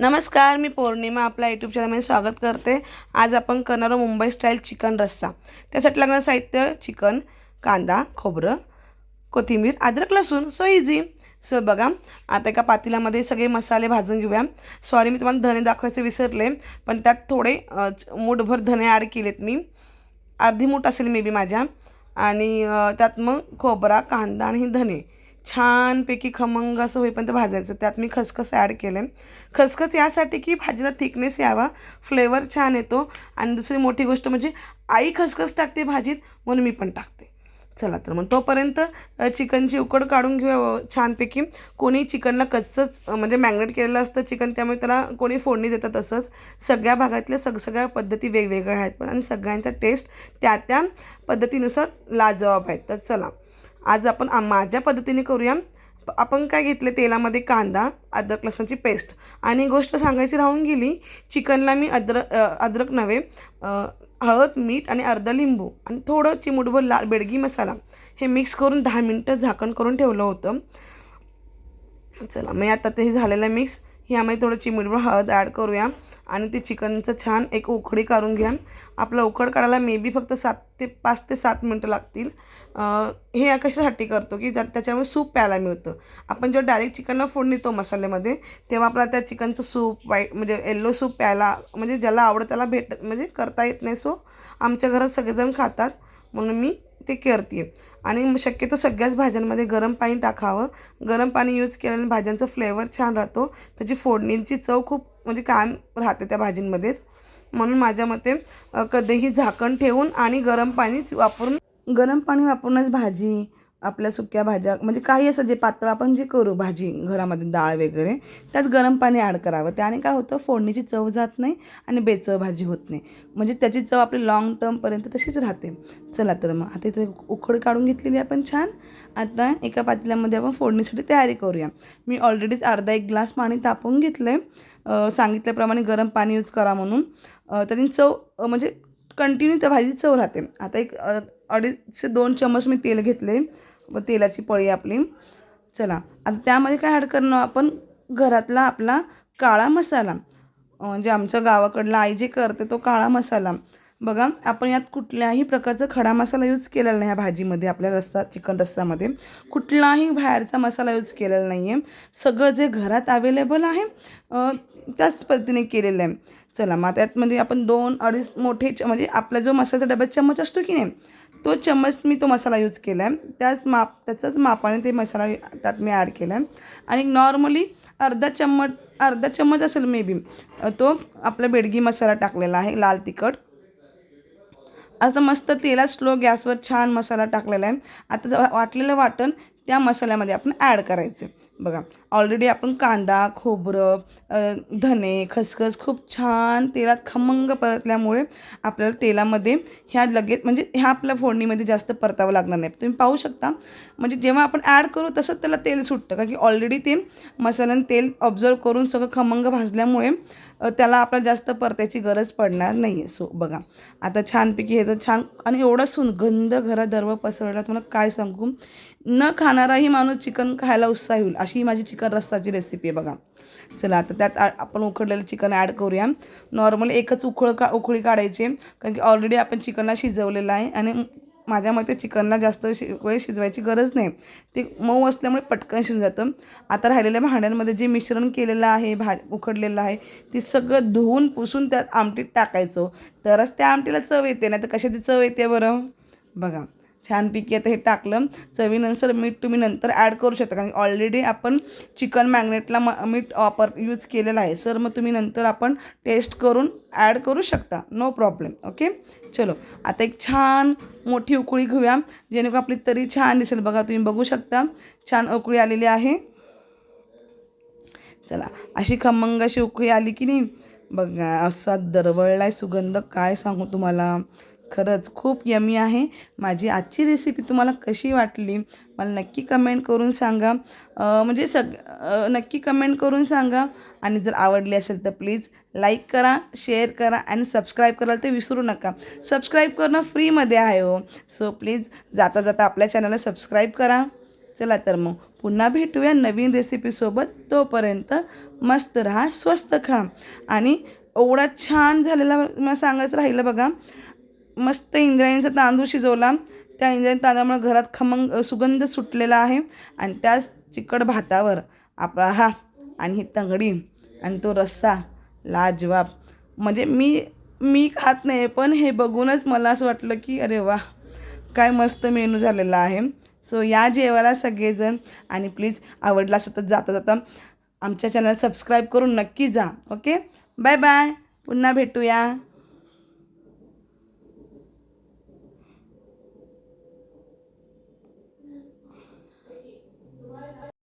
नमस्कार मी पौर्णिमा आपल्या यूट्यूब चॅनलमध्ये स्वागत करते. आज आपण करणार आहोत मुंबई स्टाईल चिकन रस्सा. त्यासाठी लागणारं साहित्य चिकन कांदा खोबरं कोथिंबीर अद्रक लसूण सो इझी सो बघा आता एका पातेल्यामध्ये सगळे मसाले भाजून घेऊया. सॉरी मी तुम्हाला धने दाखवायचे विसरले पण त्यात थोडे मूठभर धने ॲड केलेत मी. अर्धी मूठ असेल मे बी माझ्या. आणि त्यात मग खोबरा कांदा आणि धने छानपैकी खमंग असं होईपर्यंत भाजायचं. त्यात मी खसखस ॲड केलं खसखस यासाठी की भाजीला थिकनेस यावा फ्लेवर छान येतो. आणि दुसरी मोठी गोष्ट म्हणजे आई खसखस टाकते भाजीत म्हणून मी पण टाकते. चला तर मग तोपर्यंत चिकनची उकड काढून घेऊया छानपैकी. कोणी चिकनला कच्चंच म्हणजे मॅग्नेट केलेलं असतं चिकन त्यामुळे त्याला कोणी फोडणी देतं तसंच सगळ्या भागातल्या सग सगळ्या पद्धती वेगवेगळ्या आहेत पण आणि सगळ्यांचा टेस्ट त्या त्या पद्धतीनुसार लाजवाब आहेत. तर चला. आज आपण माझ्या पद्धतीने करूया. आपण काय घेतले? तेलामध्ये कांदा अद्रक लसणाची पेस्ट. आणि गोष्ट सांगायची राहून गेली चिकनला मी अद्रक अद्रक नव्हे हळद मीठ आणि अर्धा लिंबू आणि थोडं चिमुटभर लाल बेडगी मसाला हे मिक्स करून दहा मिनटं झाकण करून ठेवलं होतं. चला मग आता ते झालेलं मिक्स. ह्यामध्ये थोडं चिमुटभर हळद ॲड करूया. आणि ते चिकनचं छान एक उकडी काढून घ्या. आपलं उकड काढायला मे बी फक्त सात ते पाच ते सात मिनटं लागतील. हे कशासाठी करतो की ज्या त्याच्यामुळे सूप प्यायला मिळतं. आपण जेव्हा डायरेक्ट चिकनला फोडणी तो मसाल्यामध्ये तेव्हा आपला त्या चिकनचं सूप व्हाईट म्हणजे येल्लो सूप प्यायला म्हणजे ज्याला आवडतं त्याला भेट म्हणजे करता येत नाही. सो आमच्या घरात सगळेजण खातात. म्हणून मी ते करते आणि मग शक्यतो सगळ्याच भाज्यांमध्ये गरम पाणी टाकावं. गरम पाणी यूज केल्याने भाज्यांचा फ्लेवर छान राहतो. त्याची फोडणींची चव खूप म्हणजे कायम राहते त्या भाजींमध्येच. म्हणून माझ्या मते कधीही झाकण ठेवून आणि गरम पाणीच वापरून गरम पाणी वापरूनच भाजी आपल्या सुक्या भाज्या म्हणजे काही असं जे पातळ आपण जे करू भाजी घरामध्ये डाळ वगैरे त्यात गरम पाणी ॲड करावं. त्याने काय होतं फोडणीची चव जात नाही आणि बेचव भाजी होत नाही. म्हणजे त्याची चव आपली लाँग टर्मपर्यंत तशीच राहते. चला तर मग आता इथे उखड काढून घेतलेली आपण छान. आता एका पातेल्यामध्ये आपण फोडणीसाठी तयारी करूया. मी ऑलरेडीच अर्धा एक ग्लास पाणी तापवून घेतलं आहे सांगितल्याप्रमाणे गरम पाणी यूज करा म्हणून. अ, त्याने चव म्हणजे कंटिन्यू त्या भाजीची चव राहते. आता एक अडीचशे दोन चमच मी तेल घेतले व तेलाची पळी आपली. चला. आता त्यामध्ये काय ॲड करणार आपण? घरातला आपला काळा मसाला. म्हणजे आमच्या गावाकडला आई जे करते तो काळा मसाला. बघा आपण यात कुठल्याही प्रकारचा खडा मसाला यूज केलेला नाही ह्या भाजीमध्ये आपल्या रस्सा चिकन रस्सामध्ये. कुठलाही बाहेरचा मसाला यूज केलेला नाही आहे सगळं जे घरात अवेलेबल आहे त्याच पद्धतीने केलेलं आहे. चला मग त्यात म्हणजे आपण दोन अडीच मोठे च म्हणजे आपला जो मसाल्याचा डब्यात चम्मच असतो की नाही तो चम्मच मी तो मसाला यूज केला आहे त्याच माप त्याचाच मापाने ते मसाला त्यात मी ॲड केला आहे आणि नॉर्मली अर्धा चम्मच अर्धा चम्मच असेल मे बी तो आपला बेडगी मसाला टाकलेला आहे लाल तिखट. आता मस्त तेलात स्लो गॅसवर छान मसाला टाकलेला आहे. आता वाटलेलं वाटण त्या मसाल्यामध्ये आपण ॲड करायचे. बघा ऑलरेडी आपण कांदा खोबरं धने खसखस खूप छान तेलात खमंग परतल्यामुळे आपल्याला तेलामध्ये ह्या लगेच म्हणजे ह्या आपल्या फोडणीमध्ये जास्त परतावं लागणार नाही. तुम्ही पाहू शकता. म्हणजे जेव्हा आपण ॲड करू तसंच त्याला तेल सुटतं. कारण की ऑलरेडी ते मसाल्यानं तेल ऑब्झर्व करून सगळं खमंग भाजल्यामुळे त्याला आपल्याला जास्त परत्याची गरज पडणार नाही आहे सो बघा. आता छानपैकी हे तर छान आणि एवढा सुगंध घरात दरव पसरला तुम्हाला काय सांगू? न खाणाराही माणूस चिकन खायला उत्साही होईल. अशी ही माझी चिकन रस्साची रेसिपी आहे बघा. चला आता त्यात आपण उकडलेलं चिकन ॲड करूया. नॉर्मली एकच उकळ का उकळी काढायची. कारण की ऑलरेडी आपण चिकनला शिजवलेलं आहे आणि माझ्या मते चिकनला जास्त शि वेळ शिजवायची गरज नाही. ते मऊ असल्यामुळे पटकन शिजून जातं. आता राहिलेल्या भांड्यांमध्ये जे मिश्रण केलेलं आहे भा उकडलेलं आहे ते सगळं धुवून पुसून त्यात आमटीत टाकायचं. तरच त्या आमटीला चव येते नाही तर कशाची चव येते बरं? बघा. छानपैकी आता हे टाकलं. चवीनुसार मीठ तुम्ही नंतर ॲड करू शकता. कारण ऑलरेडी आपण चिकन मॅग्नेटला म मीठ वापर यूज केलेलं आहे. सर मग तुम्ही नंतर आपण टेस्ट करून ॲड करू शकता. नो प्रॉब्लेम ओके चलो. आता एक छान मोठी उकळी घेऊया. जेणेकरून आपली तरी छान दिसेल. बघा तुम्ही बघू शकता. छान उकळी आलेली आहे. चला. अशी खमंग अशी उकळी आली की नाही? बघा असा दरवळलाय सुगंध. काय सांगू तुम्हाला? खरंच खूप यमी आहे. माझी आजची रेसिपी तुम्हाला कशी वाटली? मला नक्की कमेंट करून सांगा. म्हणजे सग नक्की कमेंट करून सांगा. आणि जर आवडली असेल तर प्लीज लाईक करा शेअर करा आणि सबस्क्राईब करायला ते विसरू नका. सबस्क्राईब करणं फ्रीमध्ये आहे हो. सो प्लीज जाता जाता आपल्या चॅनलला सबस्क्राईब करा. चला तर मग पुन्हा भेटूया नवीन रेसिपीसोबत तोपर्यंत मस्त राहा स्वस्त खा. आणि एवढा छान झालेला मला सांगायचं राहिलं बघा. मस्त इंद्रायणीचा तांदूळ शिजवला. त्या इंद्रायणी तांदळामुळे घरात खमंग सुगंध सुटलेला आहे. आणि त्याच चिकट भातावर आपला हा आणि ही तंगडी आणि तो रस्सा लाजवाब. म्हणजे मी मी खात नाही पण हे बघूनच मला असं वाटलं की अरे वा काय मस्त मेनू झालेला आहे. सो या जेवायला सगळेजण आणि प्लीज आवडला सतत जाता जाता आमच्या चॅनल सबस्क्राईब करून नक्की जा. ओके बाय बाय पुन्हा भेटूया.